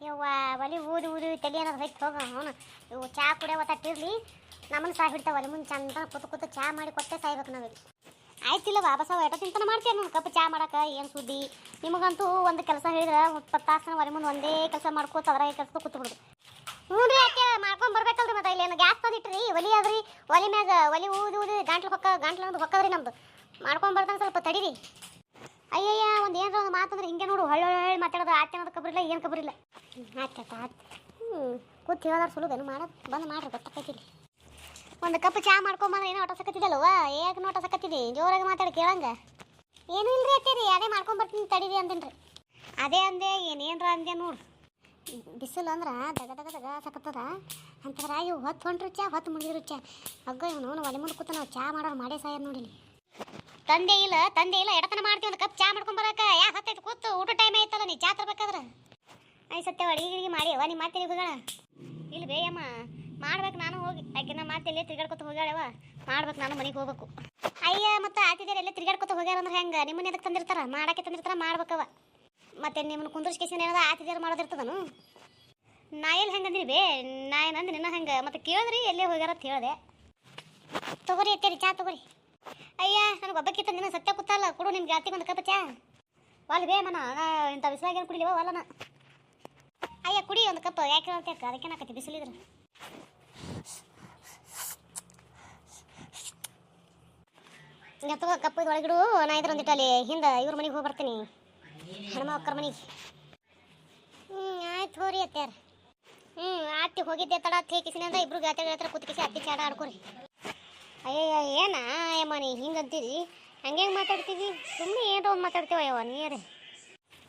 ಯವ್ವ, ಒಲಿ ಊದು ಊದು ತಲೆ ಏನಾದ್ರು ಹೊಯ್ತು ಹೋಗ ಅವನು. ಇವು ಚಾ ಕುಡಿಯೋ ಒತ್ತಿರಲಿ ನಮ್ಮನ್ನು ಸಾಯ್ ಬಿಡ್ತಾವೆ ಒಲಿ. ಮುಂದೆ ಚಂದ ಕೂತು ಕೂತು ಚಾ ಮಾಡಿ ಕೊಟ್ಟೆ ಸಾಯ್ಬೇಕು ನಾವು ಆಯ್ತಿಲ್ಲ ವಾಪಸ್ ಎಟ ತಿಂತನ ಮಾಡ್ತೀಯ ನೋಡಿ ಕಪ್ ಚಾ ಮಾಡಕ, ಏನು ಸುದ್ದಿ? ನಿಮಗಂತೂ ಒಂದು ಕೆಲಸ ಹೇಳಿದ್ರೆ ಇಪ್ಪತ್ತು ತಾಸನ ಒಲೆ ಮುಂದೆ ಒಂದೇ ಕೆಲಸ ಮಾಡ್ಕೋತ ಅದ್ರಾಗ ಕೆಲಸ ಕೂತು ಬಿಡುದು ಹ್ಞೂ ರೀ ಯಾಕೆ ಮಾಡ್ಕೊಂಡ್ ಬರ್ಬೇಕಲ್ರಿ ಮತ್ತೆ ಇಲ್ಲಿ. ಏನು ಗ್ಯಾಸ್ ತಂದಿಟ್ರಿ, ಒಲಿ ಅದ್ರಿ ಒಲಿ ಮ್ಯಾಗ ಒಲಿ ಊದು ಊದಿ ಗಂಟ್ಲು ಹೊಕ್ಕ, ಗಂಟ್ಲು ಅನ್ನೋದು ಹೊಕ್ಕದ್ರಿ ನಮ್ದು. ಮಾಡ್ಕೊಂಡು ಬರ್ತಾನೆ ಸ್ವಲ್ಪ ತಡೀರಿ. ಅಯ್ಯಯ್ಯ, ಒಂದು ಏನಾರ ಒಂದು ಮಾತಂದ್ರೆ ಹಿಂಗೆ ನೋಡು, ಹೊಳ್ಳಿ ಮಾತಾಡೋದು, ಆಚೆ ಅನ್ನೋದು ಕಬ್ರಿಲ್ಲ ಏನು ಕಬ್ರಿಲ್ಲ ಆಯ್ತು ಆಯ್ತು ಹ್ಞೂ ಕೂತು ಹೇಳೋದಾರ ಸುಲಭೇನು ಮಾಡೋದು ಬಂದು ಮಾಡ್ರಿ ಗೊತ್ತಾಕೈತಿ ಇಲ್ಲಿ ಒಂದು ಕಪ್ ಚಾ ಮಾಡ್ಕೊಂಬಂದ್ರೆ ಏನೋ ಆಟ ಸಕತ್ತಿದ್ದಲ್ವ ಏಕ ನೋಟ ಸಕತ್ತಿದಿ ಜೋರಾಗಿ ಮಾತಾಡಿ, ಕೇಳಂಗ. ಏನೂ ಇಲ್ರಿ ಅತ್ತೇರಿ ಅದೇ ಮಾಡ್ಕೊಂಡ್ ಬರ್ತೀನಿ, ತಡೀರಿ ಅಂದೇನ್ರಿ. ಅದೇ ಅಂದೆ ಏನೇನ್ರ ಅಂದೆ ನೋಡು. ಬಿಸಿಲು ಅಂದ್ರೆ ದಗ ದಗ ದಗ ಸಕತ್ತದ. ಅಂತಂದ್ರೆ ಇವು ಹೊತ್ತು ಹೊಂಟ್ರು ಚಾ, ಹೊತ್ತು ಮುಗಿದ್ರು ಚಾ. ಅಗ್ಗ ಇವನು ಒಲೆ ಮುಂದೆ ಕೂತ ನಾವು ಚಾ ಮಾಡೋರು ಮಾಡೇ ಸಾಯ್ ನೋಡಿಲಿ ತಂದೆ ಇಲ್ಲ ತಂದೆ ಇಲ್ಲ, ಎಡತನ ಮಾಡ್ತೀವಿ ಒಂದು ಕಪ್ ಚಾ ಮಾಡ್ಕೊಂಡ್ ಬರಕ. ಯಾ ಹತ್ತೈತಿ ಕೂತು ಊಟ ಟೈಮ್ ಆಯ್ತಲ್ಲ ನೀ ಚಾ ತರ್ಬೇಕಾದ್ರೆ? ಐ ಸತ್ಯ, ಅಡಿಗೆ ಮಾಡಿ ಅವ ನಿಮ್ಮ ಮಾತೇರಿ ಹೋಗಳ ಇಲ್ಲ ಬೇಯಮ್ಮ ಮಾಡ್ಬೇಕು ನಾನು ಹೋಗಿ. ಯಾಕೆ ನಮ್ಮ ಮಾತೆ ಎಲ್ಲೇ ತಿರ್ಗಾಡ್ಕೊತ ಹೋಗ್ಯಾಳವ ಮಾಡ್ಬೇಕು ನಾನು, ಮನೆಗೆ ಹೋಗ್ಬೇಕು. ಅಯ್ಯ, ಮತ್ತೆ ಆತಿದೇರಿ ಎಲ್ಲೇ ತಿರ್ಗಾಡ್ಕೊತ ಹೋಗ್ಯಾರ ಅಂದ್ರೆ ಹೆಂಗೆ? ನಿಮ್ಮನ್ನ ಎದಕ್ಕೆ ತಂದಿರ್ತಾರ? ಮಾಡಕ್ಕೆ ತಂದಿರ್ತಾರ ಮಾಡ್ಬೇಕವ ಮತ್ತೆ ನಿಮ್ಮನ್ನ ಕುಂದರ್ಸ್ಕೇಸಿನ ಏನದ ಆತಿದೇರು ಮಾಡೋದಿರ್ತದನು? ನಾ ಎಲ್ಲಿ ಹೆಂಗೆ ಅಂದಿರಿ ಬೇ? ನಾ ಏನಂದ್ರೆ ನಿನ್ನ ಹೆಂಗೆ? ಮತ್ತೆ ಕೇಳಿದ್ರಿ, ಎಲ್ಲೇ ಹೋಗ್ಯಾರ ಅಂತ ಹೇಳಿದೆ. ತಗೋರಿ ಎತ್ತೇರಿ ಚಾ ತಗೋರಿ. ಅಯ್ಯ, ನನಗೆ ಒಬ್ಬಕ್ಕೆ ತಂದಿನ ಸತ್ಯ ಕೂತಲ್ಲ ಕೊಡು ನಿಮ್ಗೆ ಜಾತಿಗೆ ಒಂದು ಕಪ್ಪ ಚಾ. ಬೇ ಮನ ಇಂಥ ಬಿಸಿಲಾಗ ಏನು ಕುಡಿಲಿವ ವಾಲನ. ಅಯ್ಯ, ಕುಡಿ ಒಂದು ಕಪ್, ಯಾಕೆ ಅಂತ ಅದಕ್ಕೆ ನಾಕತಿ ಬಿಸಿಲಿದ್ರೆ. ತಗೋ ಕಪ್ಪ ಇದು ಒಳಗಿಡು ನಾ ಇದ್ರ ಒಂದಿಟ್ಟು ಹಿಂದೆ ಇವ್ರ ಮನೆಗೆ ಹೋಗಿ ಬರ್ತೀನಿ. ಹನುಮ ಅಕ್ಕರ ಮನೆಗೆ. ಹ್ಞೂ ಆಯ್ತು ಹೋರಿ ಅತ್ತಾರ ಹ್ಞೂ ಅತ್ತಿ ಹೋಗಿದ್ದೆ ತಡ, ಅತ್ತೆ ಅಂತ ಇಬ್ರು ಗಾತಿ ಹತ್ರ ಕೂತ್ಕಿಸಿ ಅತ್ತಿ ಚಾಡ ಆಡ್ಕೊರಿ. ಅಯ್ಯಯ್ಯ, ಏನ? ಅಯ್ಯಮ್ಮ, ನೀ ಹಿಂಗೆ ಅಂತೀರಿ ಹಂಗೆ ಮಾತಾಡ್ತೀವಿ ಸುಮ್ಮನೆ ಏನೋ ಒಂದು ಮಾತಾಡ್ತೀವ ಅಯ್ಯವ ನೀರೇ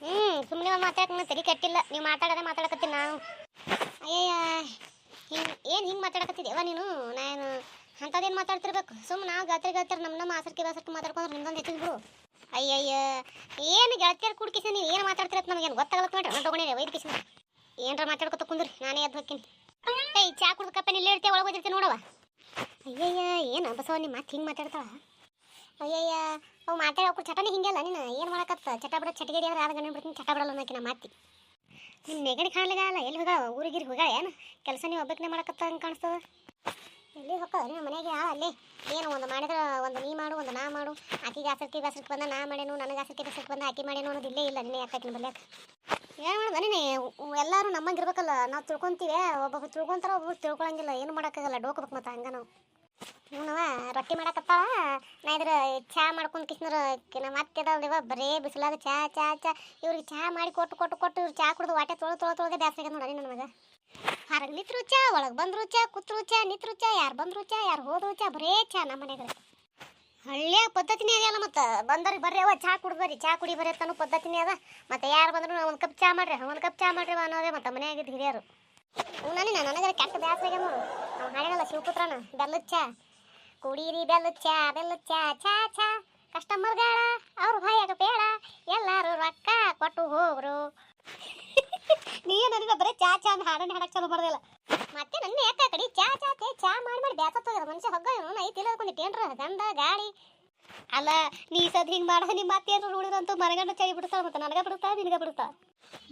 ಹ್ಞೂ ಸುಮ್ಮನೆ ಒಂದು ಮಾತಾಡಕ್ಕೆ ತಲೆ ಕಟ್ಟಿಲ್ಲ. ನೀವು ಮಾತಾಡೋದೇ ಮಾತಾಡಕತ್ತೀನಿ ನಾನು. ಅಯ್ಯಯ್ಯ, ಹಿಂಗೆ, ಏನು ಹಿಂಗೆ ಮಾತಾಡಕತ್ತಿದ್ದೇವ ನೀನು? ನಾನು ಅಂಥದ್ದೇನು ಮಾತಾಡ್ತಿರ್ಬೇಕು? ಸುಮ್ಮನೆ ನಾವು ಗಾತ್ರಿ ಗಾತ್ರಿ ನಮ್ಮ ನಮ್ಮ ಆಸರ್ಕಿ ಬಾಸರ್ಕೆ ಮಾತಾಡ್ಕೊಂಡ್ರೆ ನಿಮ್ದೊಂದು ಬಿಡು. ಅಯ್ಯಯ್ಯ, ಏನು ಗೆಳತಿಯರ್ ಕುಡ್ಕಿಸ ನೀವು ಏನು ಮಾತಾಡ್ತಿರತ್ತೆ ನನಗೇನು ಗೊತ್ತಾಗಲ್ಲ ನೋಡ್ರಿ? ನಾನು ತಗೊಂಡಿರಿ ವೈದ್ಯ ಕಿಸಿನ. ಏನರ ಮಾತಾಡ್ಕೊತ ಕುಂದ್ರಿ, ನಾನೇ ಎದ್ದು ಹೋಗ್ತೀನಿ. ಏಯ್, ಚಾ ಕುಡ್ದು ಕಪ್ಪೆ ಇಲ್ಲೇ ಇರ್ತೀವಿ ಒಳಗೆ ಹೋಗಿರ್ತೀನಿ ನೋಡವ ಅಯ್ಯಯ್ಯ, ಏನು ಬಸವ ನಿಮ್ಮ ಮಾತು ಹಿಂಗೆ ಮಾತಾಡ್ತಾಳ? ಅಯ್ಯಯ್ಯ, ಅವು ಮಾತಾಡೋಕು ಹಿಂಗೆ ಹಿಂಗೆಲ್ಲ ನೀನು? ಏನು ಮಾಡಕತ್ತ? ಚಟ ಬಿಡ ಚಟಗಡಿ ಅಂದ್ರೆ ಆದ ಗಂಡ ಬಿಡ್ತೀನಿ, ಚಟ ಬಿಡಲ್ಲ ಅನ್ನೋಕಿನ ಮಾತಿ. ನಿಮ್ಮ ನೆಗಡಿ ಕಾಣ್ಲಿಗಲ್ಲ ಎಲ್ಲಿ ಹೋಗ ಊರಿಗಿರಿ ಹೋಗ ಏನು? ಕೆಲಸ ನೀವು ಒಬ್ಬಕ್ಕೇ ಮಾಡಕತ್ತ ಹಂಗೆ ಕಾಣಿಸ್ತದ? ಎಲ್ಲಿ ಹೋಗ್ತದ? ನಿಮ್ಮ ಮನೆಗೆ ಅಲ್ಲಿ. ಏನು ಒಂದು ಮಾಡಿದ್ರೆ ಒಂದು ನೀ ಮಾಡು, ಒಂದು ನಾ ಮಾಡು. ಆಕಿಗೆ ಆಸಕ್ತಿ ಬಾಸರ್ಕಿ ಬಂದ ನಾ ಮಾಡೇನು ನನಗೆ ಆಸಕ್ತಿ ಬಾಸರ್ಕಿ ಬಂದ ಆಕಿ ಮಾಡೇನು ಅನ್ನೋದು ಇಲ್ಲೇ ಇಲ್ಲ ನಿನ್ನೆ ಯಾಕೆ ಬರ್ಲಿಕ್ಕೆ ಏನು ಮಾಡೋದು ನೀನೆ? ಎಲ್ಲರೂ ನಮ್ಮಂಗೆ ಇರ್ಬೇಕಲ್ಲ, ನಾವು ತಿಳ್ಕೊಂತೀವಿ. ಒಬ್ಬೊಬ್ರು ತಿಳ್ಕೊಂತಾರೆ, ಒಬ್ಬೊಬ್ರು ತಿಳ್ಕೊಳಂಗಿಲ್ಲ. ಏನು ಮಾಡೋಕ್ಕಾಗಲ್ಲ? ಡೋಕ್ಬೇಕು ಮತ್ತೆ ಹಂಗೆ ನಾವು. ಇವನವ ರೊಟ್ಟಿ ಮಾಡಕತ್ತಾಳ. ನಾ ಇದ್ರ ಚಹಾ ಮಾಡ್ಕೊಂಡು ಕಿಸ್ನರು ನಮ್ಮ ಅದಾವಲ್ವ ಬರೇ ಬಿಸಿಲಾಗ ಚಾ ಚಾ ಚಾ. ಇವ್ರಿಗೆ ಚಹಾ ಮಾಡಿ ಕೊಟ್ಟು ಕೊಟ್ಟು ಕೊಟ್ಟು ಇವ್ರು ಚಹಾ ಕುಡಿದು ವಾಟೆ ತೊಳೆ ತೊಳೆ ತೊಳೆಗೆ ಆಗ್ಯದ ನೋಡಿ ಮಗ ಹೊರಗೆ ನಿತ್ರು ಚಾ, ಒಳಗೆ ಬಂದ್ರು ಚಾ, ಕೂತ್ರು ಚಾ, ನಿತ್ರು ಚಾ, ಯಾರು ಬಂದ್ರು ಚಾ, ಯಾರು ಹೋದ್ರು ಚಾ, ಬರೇ ಚಾ ನಮ್ಮ ಮನೆಗೆ ಹಳ್ಳಿಯ ಪದ್ಧತಿನೇ ಅಲ್ಲ ಮತ್ತೆ. ಬಂದವ್ರಿಗೆ ಬರ್ರಿ ಅವ ಚಾ ಕುಡ್ದು ಬರ್ರಿ, ಚಾ ಕುಡಿ ಬರ್ರಿ ಅನ್ನೋ ಪದ್ಧತಿನೇ ಅದ. ಮತ್ತೆ ಯಾರು ಬಂದ್ರು ಒಂದು ಕಪ್ ಚಾ ಮಾಡ್ರಿ, ಒಂದು ಕಪ್ ಚಾ ಮಾಡ್ರಿ ಅನ್ನೋದೇ ಮತ್ತೆ ಮನೆಯಾಗಿದ್ದು ಹಿರಿಯರು. ನಾನು ನನಗೆ ಕೆಟ್ಟ ಬ್ಯಾಸ ನೋಡು. ನಾವು ಹಾಡಿನಲ್ಲ ಶಿವಪುತ್ರನ ಬೆಲ್ಲದ ಚಾ ಕುಡೀರಿ ಬೆಲ್ಲದ ಚಾ ಬೆಲ್ಲದ ಚಾ ಚಾ ಚಾ ಕಸ್ಟಮರ್ಗಳ ಅವ್ರ ಭಯಾಗ ಬೇಡ. ಎಲ್ಲರೂ ರೊಕ್ಕ ಕೊಟ್ಟು ಹೋಗ್ರು. ನೀ ನನಗೆ ಬರೀ ಚಾ ಚಾ ಅಂತ ಹಾಡನ್ನ ಹಾಡಕ್ಕೆ ಚಲೋ ಬರ್ದಿಲ್ಲ ಮತ್ತೆ ನನ್ನ ಯಾಕ ಕಡಿ ಚಾ ಚಾ ತೇ ಚಾ ಮಾಡಿ ಮಾಡಿ ಬ್ಯಾಸತ್ತೋಗ್ಯದ ಮನುಷ್ಯ ಹಗ್ಗ ಇವನು ಐತಿ ಇಲ್ಲಕೊಂಡಿ ಟೇನ್ರ ಗಂಡ ಗಾಡಿ ಅಲ್ಲ ನೀ ಸದ್ ಹಿಂಗೆ ಮಾಡ ನಿಮ್ಮ ಮತ್ತೆ ಏನಾರು ಉಳಿದ್ರಂತೂ ಮನಗಂಡ ಚಳಿ ಬಿಡ್ತಾಳೆ ಮತ್ತೆ ನನಗೆ ಬಿಡುತ್ತಾ ನಿನಗ ಬಿಡುತ್ತಾ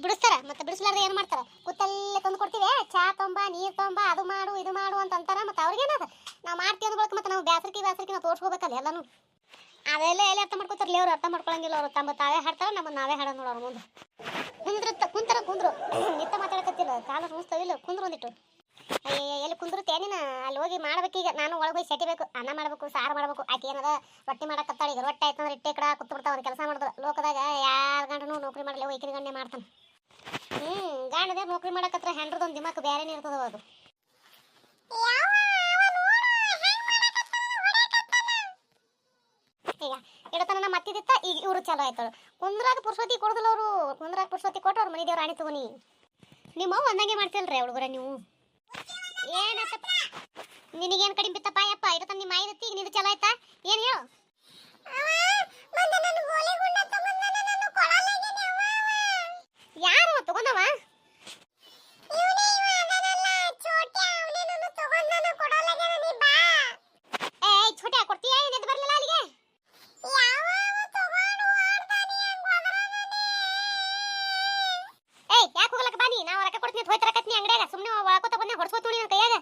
ಬಿಡಿಸ್ತಾರ, ಮತ್ತೆ ಬಿಡಿಸ್ಲಾರ್ದೆ ಏನು ಮಾಡ್ತಾರ? ಕೂತಲ್ಲೇ ತಂದು ಕೊಡ್ತೀವಿ ಚಾ ತೊಂಬ, ನೀರು ತೊಂಬ, ಅದು ಮಾಡು, ಇದು ಮಾಡು ಅಂತ ಅಂತಾರ, ಮತ್ತೆ ಅವ್ರಿಗೇನದ ನಾವು ಮಾಡ್ತೀವಿ ಅಂದ್ಬೇಕು ಮತ್ತೆ ನಾವು ಬ್ಯಾಸರಿಕೆ ಬ್ಯಾಸರಿಕೆ ನಾವು ತೋರ್ಸ್ಕೋಬೇಕಲ್ಲ ಎಲ್ಲಾನು. ಅದೆಲ್ಲ ಎಲ್ಲಿ ಅರ್ಥ ಲೇ ಅವ್ರು? ಅರ್ಥ ಮಾಡ್ಕೊಳಂಗಿಲ್ಲ ಅವ್ರು, ತಮ್ಮ ತಾವೇ ಹಾಡ್ತಾರ, ನಮ್ಮ ನಾವೇ ಹಾಡ ನೋಡೋರು ಮುಂದೆ. ಕುಂದ್ರ ಕುಂದ್ರು. ನಿತ್ತ ಮಾತಾಡಕತ್ತಿಲ್ಲ, ಕಾಲ ರೂಸ್ತಾವಿಲ್ಲ ಕುಂದ್ರು ಒಂದಿಟ್ಟು. ಎಲ್ಲಿ ಕುಂದ್ರುತ್ತೆ ನೀನು? ಅಲ್ಲಿ ಹೋಗಿ ಮಾಡ್ಬೇಕೀಗ ನಾನು ಒಳಗೆ ಹೋಗಿ ಸೆಟಿಬೇಕು ಅನ್ನ ಮಾಡಬೇಕು, ಸಾರು ಮಾಡಬೇಕು. ಆಕೆ ಏನದ? ರೊಟ್ಟಿ ಮಾಡಕತ್ತಾಳ ಈಗ. ರೊಟ್ಟಿ ಆಯ್ತಂದ್ರೆ ಇಟ್ಟೆ ಕಡ ಕೂತ್ ಬಿಡ್ತಾವ ಒಂದು ಕೆಲಸ ಮಾಡಿದ್ರು ಲೋಕದಾಗ ಯಾರ ಗಂಡನು ನೌಕರಿ ಮಾಡಲಿ ವೈಕಿರಿ ಗಂಡನೆ ಮಾಡ್ತಾನೆ. ಹ್ಞೂ ಗಾಣದ ನೌಕರಿ ಮಾಡಕತ್ರ ಹೆಂಡ್ರದೊಂದು ದಿಮಾಕ್ ಬೇರೆನೇ ಇರ್ತದ ಅದು. ಈಗ ಇಡತನ ಮತ್ತಿದಿತ್ತ ಈಗ ಇವರು ಚಲೋ ಕುಂದ್ರಾಗ ಪುರುಷೋತಿ ಕೊಡದಲ್ಲ ಅವರು. ಕುಂದ್ರಾಗ ಪುರುಷೋತಿ ಕೊಟ್ಟು ಅವ್ರ ಮನೆ ದೇವ್ರ ರಾಣಿ ತಗೋನಿ. ನಿಮ್ಮ ಅವ್ವ ಒಂದಂಗೆ ಮಾಡ್ತಿಲ್ರಿ ಹುಡುಗರ ನೀವು. ಏನತ್ತ ನಿನಗೇನು ಕಡಿಮೆ ಬಿತ್ತಪ್ಪ? ಯಪ್ಪ ಇಡತನ ನಿಮ್ಮ ಮಾಯಿದತ್ತಿ ಈಗ ನಿಂದು ಚಲೋ ಆಯ್ತಾ? ಏನು ಹೇಳು? ಯಾರು ತಗೊಂಡವ? ಏಯ್, ಛೋಟೆ ಬನ್ನಿ ಬರ್ಲಿಲ್ಲ ಅಲ್ಲಿಗೆ? ಕೊಡ್ತೀನಿ ಅಂತ ಹೋಯ್ತಾರಕತ್ನಿ ಅಂಗಡಿಯಾಗ. ಸುಮ್ಮನೆ ಬಂದೆ ಹೊಡ್ಸ್ಕೊತು ನನ್ನ ಕೈಯಾಗ.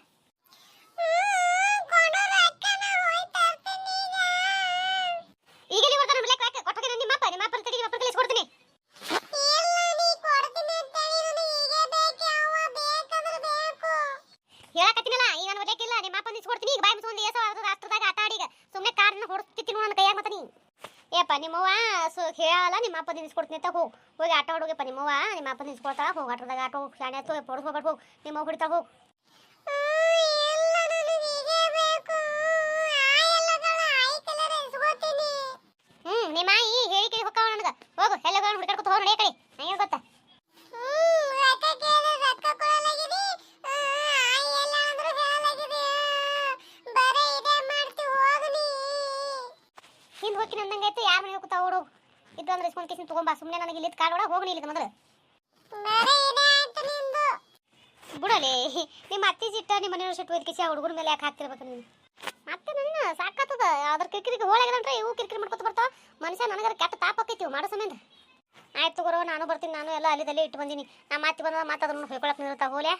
ಈಗ ನೀವು ಬರ್ತಾನೆ ಬಿಡ್ಲಕ್ಕ ಯಾಕೆ ಕೊಟ್ಟೋಗಿ ಹೇಳಕತ್ತೀನಲ್ಲ, ಈಗ ನಾನು ಒದಕ್ಕಿಲ್ಲ ನಿಮ್ಮ ಅಪ್ಪನ ಕೊಡ್ತೀನಿ ಈಗ ಬಾಯಿ ಮುಸ್ಕೊಂಡು ಏಸೋ ರಾಷ್ಟ್ರದಾಗ ಆಟ ಆಡಿ ಸುಮ್ಮನೆ ಕಾರನ್ನ ಹೊಡ್ತಿತ್ತೀನಿ ನನ್ನ ಏಪ್ಪ ನಿಮ್ಮವ್ವ ಸು, ಹೇಳಲ್ಲ, ನಿಮ್ಮ ಅಪ್ಪ ನಿಲ್ಸ್ಕೊಡ್ತೀನಿ ಅಂತ ಹೋಗಿ. ಹೋಗಿ ಆಟ ಆಡೋಗಪ್ಪ ನಿಮ್ಮವ್ವ ನಿಮ್ಮ ಅಪ್ಪ ನಿಲ್ಸ್ಕೊಡ್ತಾಳ ಹೋಗಿ ಆಟೋದಾಗ, ಆಟ, ಶಾಣೆ ಆಯ್ತು ಪೊಡ್ಸ್ ಹೋಗ್ಬಿಟ್ಟು ಹೋಗಿ. ನಿಮ್ಮ ಹಿಡಿತಾಳ ಹೋಗಿ. ಹೋಗಿ ನಂದಂಗೈತೆ ಯಾರು ಮನೆಗೆ ಓಡು ಇದು ಅಂದ್ರೆ ಇಸ್ಕೊಂಡು ತಗೊಂಡು ತಗೊಂಬಾ ಸುಮ್ಮನೆ ನನಗೆ ಇಲ್ಲಿ ಕಾಡ್ ಒಳಗೆ ಹೋಗಿ ಇಲ್ಲಿ ಮೊದಲು ಬಿಡಲಿ ನಿಮ್ಮ ಅತ್ತಿ ಜಿಟ್ಟ ನಿಮ್ಮ ಮನೆಯವ್ರ ಸಿಟ್ಟು ಹೋಗಿ ಕಿಸಿ ಆ ಹುಡುಗರ ಮೇಲೆ ಯಾಕೆ ಹಾಕ್ತಿರ್ಬೇಕು ನೀನು? ಮತ್ತೆ ನನ್ನ ಸಾಕಾತದ? ಅದ್ರ ಕಿರಿಕಿರಿಗೆ ಹೋಳಾಗದಂದ್ರೆ ಇವು ಕಿರಿಕಿರಿ ಮಾಡ್ಕೊತ ಬರ್ತಾವ. ಮನುಷ್ಯ ನನಗರ ಕೆಟ್ಟ ತಾಪ ಆಕೈತಿ ಮಾಡೋ ಸಮಯದ. ಆಯ್ತು ಗುರು ನಾನು ಬರ್ತೀನಿ ನಾನು ಎಲ್ಲ ಅಲ್ಲಿದಲ್ಲಿ ಇಟ್ಟು ಬಂದೀನಿ. ನಾ ಮಾತಿ ಬಂದ ಮಾತಾದ್ರೂ ಹೊಯ್ಕೊಳಕ್ ನಿಂತಾ ಹೋಲೆ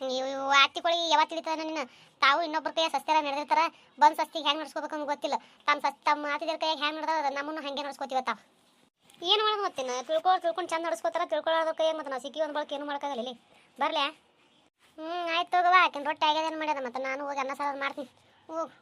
ನೀವು ಇವು ಅತ್ತಿಗಳಿಗೆ ಯಾವತ್ತು ತಿಳಿತಾರ ನಿನ್ನ? ತಾವು ಇನ್ನೊಬ್ಬರ ಕೈಯ ಸಸ್ತೆಲ್ಲ ನಡೆದಿರ್ತಾರ, ಬಂದು ಸಸ್ತಿಗೆ ಹೆಂಗೆ ನಡ್ಸ್ಕೋಬೇಕು ಅಂತ ಗೊತ್ತಿಲ್ಲ. ತಮ್ಮ ಸಸ್ ತಮ್ಮ ಮಾತಿದ್ರ ಕೈಯಾಗ ಹೆಂಗೆ ನಡೆದ ನಮ್ಮನ್ನು ಹಂಗೆ ನಡ್ಸ್ಕೋತೀವ ತಾವು. ಏನು ಮಾಡೋದು ಗೊತ್ತಿನ ತಿಳ್ಕೊಂಡು ತಿಳ್ಕೊಂಡು ಚಂದ ನಡ್ಸ್ಕೋತಾರ ತಿಳ್ಕೊಳ್ಳೋದ್ರ ಕೈಯ ಮತ್ತೆ ನಾವು ಸಿಕ್ಕಿ ಒಂದು ಬಳಕೆ ಏನು ಮಾಡೋಕ್ಕಾಗಲ್ಲ ಇಲ್ಲಿ. ಬರಲೇ ಹ್ಞೂ ಆಯ್ತು ಹೋಗವಾ ಆಕಿನ ರೊಟ್ಟಿ ಆಗ್ಯದೇನು ಮಾಡ್ಯದ ಮತ್ತೆ ನಾನು ಹೋಗಿ ಅನ್ನ ಸಾರು ಮಾಡ್ತೀನಿ. ಹೋಗು.